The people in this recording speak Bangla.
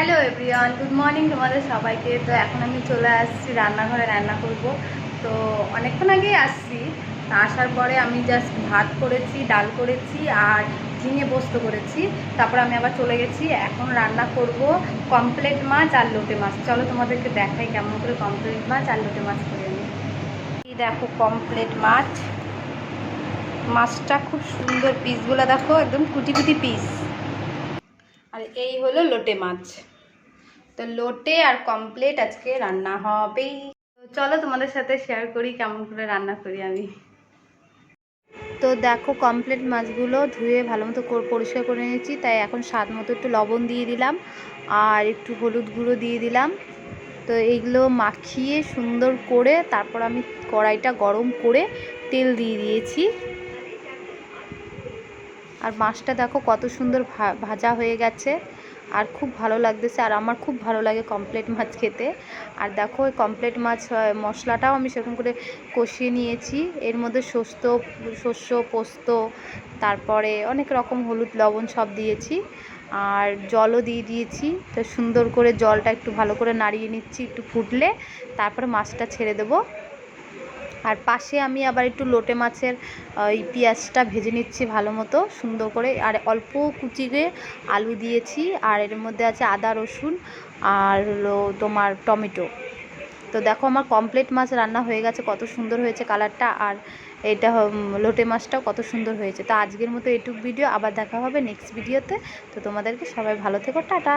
হ্যালো এভরিওয়ান গুড মর্নিং তোমাদের সবাইকে। তো এখন আমি চলে আসছি রান্নাঘরে রান্না করব। তো অনেকক্ষণ আগেই আসছি। আসার পরে আমি জাস্ট ভাত করেছি, ডাল করেছি আর ঝিঙে পোস্ত করেছি। তারপর আমি আবার চলে গেছি। এখন রান্না করব কমপ্লেট মাছ আর লোটে মাছ। চলো তোমাদেরকে দেখাই কেমন করে কমপ্লেট মাছ আর লোটে মাছ করে আমি দেখো কমপ্লেট মাছ। মাছটা খুব সুন্দর পিসগুলো দেখো, একদম কুটি কুটি পিস আর এই হলো লোটে মাছ। তো লোটে আর কমপ্লেট আজকে রান্না হবেই। চলো তোমাদের সাথে শেয়ার করি কেমন করে রান্না করি আমি। তো দেখো কমপ্লেট মাছগুলো ধুয়ে ভালো মতো পরিষ্কার করে নিয়েছি, তাই এখন স্বাদ মতো একটু লবণ দিয়ে দিলাম আর একটু হলুদ গুঁড়ো দিয়ে দিলাম। তো এইগুলো মাখিয়ে সুন্দর করে তারপর আমি কড়াইটা গরম করে তেল দিয়ে দিয়েছি। আর মাছটা দেখো কত সুন্দর ভাজা হয়ে গেছে। আর খুব ভালো লাগতেছে, আর আমার খুব ভালো লাগে কমপ্লেট মাছ খেতে। আর দেখো ওই কমপ্লেট মাছ মশলাটাও আমি সেরকম করে কষিয়ে নিয়েছি। এর মধ্যে শস্ত শস্য, পোস্ত, তারপরে অনেক রকম হলুদ, লবণ সব দিয়েছি। আর জলও দিয়ে দিয়েছি, তো সুন্দর করে জলটা একটু ভালো করে নাড়িয়ে নিচ্ছি, একটু ফুটলে। তারপরে মাছটা ছেড়ে দেবো। আর পাশে আমি আবার একটু লোটে মাছের ওই পেঁয়াজটা ভেজে নিচ্ছি ভালো মতো, সুন্দর করে। আর অল্প কুচিয়ে আলু দিয়েছি, আর এর মধ্যে আছে আদা, রসুন, আর হলো তোমার টমেটো। তো দেখো আমার কমপ্লিট মাছ রান্না হয়ে গেছে, কত সুন্দর হয়েছে কালারটা, আর এটা লোটে মাছটাও কত সুন্দর হয়েছে। তো আজকের মতো এটুক ভিডিও, আবার দেখা হবে নেক্সট ভিডিওতে তো তোমাদেরকে সবাই ভালো থেকো, টাটা!